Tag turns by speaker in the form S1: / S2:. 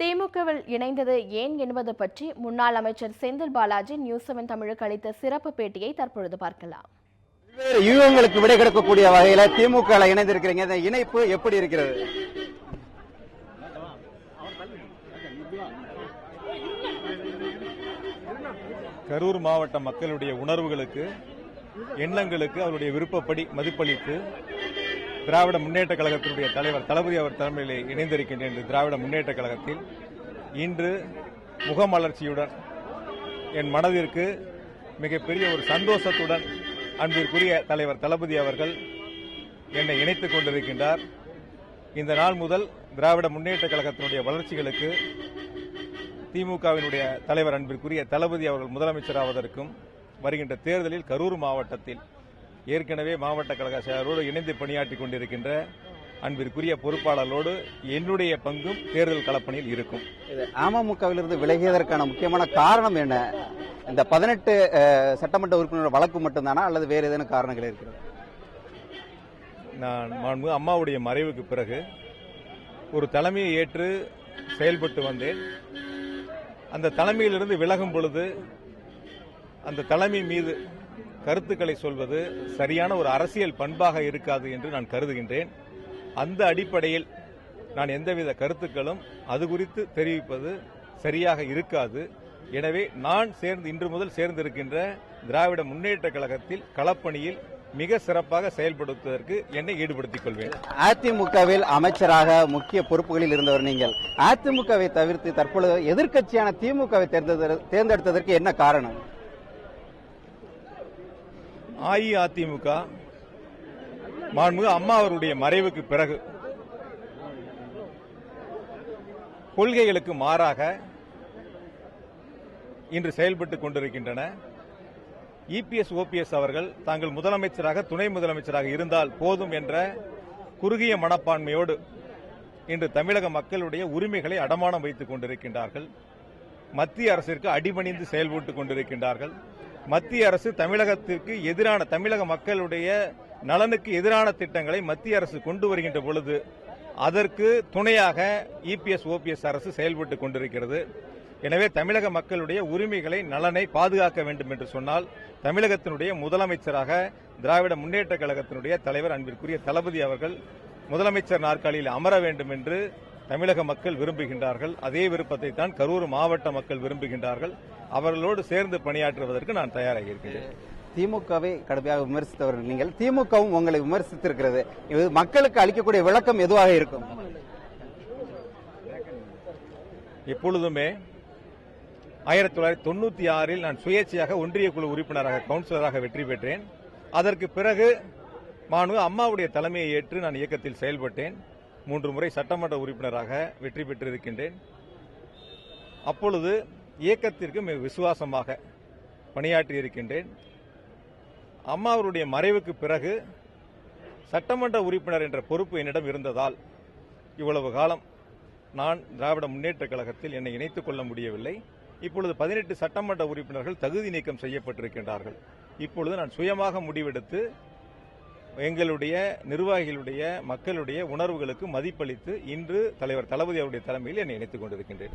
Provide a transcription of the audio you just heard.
S1: திமுகவில் இணைந்தது ஏன் என்பது பற்றி முன்னாள் அமைச்சர் செந்தில் பாலாஜி நியூஸ் செவன் தமிழுக்கு அளித்த சிறப்பு பேட்டியை தற்பொழுது பார்க்கலாம்.
S2: பல்வேறு யூகங்களுக்கு விடை கொடுக்கக்கூடிய வகையில திமுக இணைந்திருக்கிறீங்க. இந்த இணைப்பு எப்படி இருக்கிறது?
S3: கரூர் மாவட்ட மக்களுடைய உணர்வுகளுக்கு எண்ணங்களுக்கு அவருடைய விருப்பப்படி மதிப்பளித்து திராவிட முன்னேற்ற கழகத்தினுடைய தலைவர் தளபதி அவர் தலைமையிலே இணைந்திருக்கின்ற இந்த திராவிட முன்னேற்ற கழகத்தில். இன்று முகமலர்ச்சியுடன் என் மனதிற்கு மிகப்பெரிய ஒரு சந்தோஷத்துடன் அன்பிற்குரிய தலைவர் தளபதி அவர்கள் என்னை இணைத்துக் கொண்டிருக்கின்றார். இந்த நாள் முதல் திராவிட முன்னேற்ற கழகத்தினுடைய வளர்ச்சிகளுக்கு திமுகவினுடைய தலைவர் அன்பிற்குரிய தளபதி அவர்கள் முதலமைச்சராவதற்கும் வருகின்ற தேர்தலில் கரூர் மாவட்டத்தில் ஏற்கனவே மாவட்ட கழக செயலரோடு இணைந்து பணியாற்றிக் கொண்டிருக்கின்ற அன்பிற்குரிய பொறுப்பாளர்களோடு என்னுடைய பங்கும் தேர்தல் களப்பணியில் இருக்கும்.
S2: அமமுகவிலிருந்து விலகியதற்கான முக்கியமான காரணம் என்ன? இந்த பதினெட்டு சட்டமன்ற உறுப்பினர் வழக்கு மட்டும்தானா? அல்லது வேறு ஏதேனும் காரணங்கள் இருக்கிறது?
S3: நான் மாண்பு அம்மாவுடைய மறைவுக்கு பிறகு ஒரு தலைமையை ஏற்று செயல்பட்டு வந்தேன். அந்த தலைமையிலிருந்து விலகும் பொழுது அந்த தலைமை மீது கருத்துக்களை சொல்வது சரியான ஒரு அரசியல் பண்பாக இருக்காது என்று நான் கருதுகின்றேன். அந்த அடிப்படையில் நான் எந்தவித கருத்துக்களும் அது குறித்து தெரிவிப்பது சரியாக இருக்காது. எனவே நான் சேர்ந்து இன்று முதல் சேர்ந்திருக்கின்ற திராவிட முன்னேற்ற கழகத்தில் களப்பணியில் மிக சிறப்பாக செயல்படுத்துவதற்கு என்னை ஈடுபடுத்திக் கொள்வேன்.
S2: அதிமுகவில் அமைச்சராக முக்கிய பொறுப்புகளில் இருந்தவர் நீங்கள். அதிமுகவை தவிர்த்து தற்பொழுது எதிர்க்கட்சியான திமுகவை தேர்ந்தெடுத்ததற்கு என்ன காரணம்?
S3: அஇஅதிமுக மாண்புமிகு அம்மா அவருடைய மறைவுக்கு பிறகு கொள்கைகளுக்கு மாறாக இன்று செயல்பட்டுக் கொண்டிருக்கின்றன. இபிஎஸ் ஓபிஎஸ் அவர்கள் தாங்கள் முதலமைச்சராக துணை முதலமைச்சராக இருந்தால் போதும் என்ற குறுகிய மனப்பான்மையோடு இன்று தமிழக மக்களுடைய உரிமைகளை அடமானம் வைத்துக் கொண்டிருக்கின்றார்கள். மத்திய அரசிற்கு அடிபணிந்து செயல்பட்டுக் கொண்டிருக்கின்றார்கள். மத்திய அரசு தமிழகத்திற்கு எதிரான தமிழக மக்களுடைய நலனுக்கு எதிரான திட்டங்களை மத்திய அரசு கொண்டு வருகின்ற பொழுது அதற்கு துணையாக இபிஎஸ் ஓபிஎஸ் அரசு செயல்பட்டுக் கொண்டிருக்கிறது. எனவே தமிழக மக்களுடைய உரிமைகளை நலனை பாதுகாக்க வேண்டும் என்று சொன்னால் தமிழகத்தினுடைய முதலமைச்சராக திராவிட முன்னேற்ற கழகத்தினுடைய தலைவர் அன்பிற்குரிய தளபதி அவர்கள் முதலமைச்சர் நாற்காலியில் அமர வேண்டும் என்று தமிழக மக்கள் விரும்புகின்றார்கள். அதே விருப்பத்தை தான் கரூர் மாவட்ட மக்கள் விரும்புகின்றார்கள். அவர்களோடு சேர்ந்து பணியாற்றுவதற்கு நான் தயாராக இருக்கிறேன்
S2: திமுகவை கடுமையாக விமர்சித்தவர்கள் நீங்கள். திமுகவும் உங்களை விமர்சித்திருக்கிறது. இது மக்களுக்கு அளிக்கக்கூடிய விளக்கம் எதுவாக இருக்கும்?
S3: எப்பொழுதுமே ஆயிரத்தி தொள்ளாயிரத்தி தொண்ணூத்தி ஆறில் நான் சுயேட்சையாக ஒன்றிய குழு உறுப்பினராக கவுன்சிலராக வெற்றி பெற்றேன். அதற்கு பிறகு மாண்பு அம்மாவுடைய தலைமையை ஏற்று நான் இயக்கத்தில் செயல்பட்டேன். மூன்று முறை சட்டமன்ற உறுப்பினராக வெற்றி பெற்றிருக்கின்றேன். அப்பொழுது இயக்கத்திற்கு மிக விசுவாசமாக பணியாற்றி இருக்கின்றேன் அம்மா அவருடைய மறைவுக்கு பிறகு சட்டமன்ற உறுப்பினர் என்ற பொறுப்பு என்னிடம் இருந்ததால் இவ்வளவு காலம் நான் திராவிட முன்னேற்ற கழகத்தில் என்னை இணைத்துக் கொள்ள முடியவில்லை. இப்பொழுது பதினெட்டு சட்டமன்ற உறுப்பினர்கள் தகுதி நீக்கம் செய்யப்பட்டிருக்கின்றார்கள். இப்பொழுது நான் சுயமாக முடிவெடுத்து எங்களுடைய நிர்வாகிகளுடைய மக்களுடைய உணர்வுகளுக்கு மதிப்பளித்து இன்று தலைவர் தளபதி அவருடைய தலைமையில் என்னை இணைத்துக் கொண்டிருக்கின்றேன்.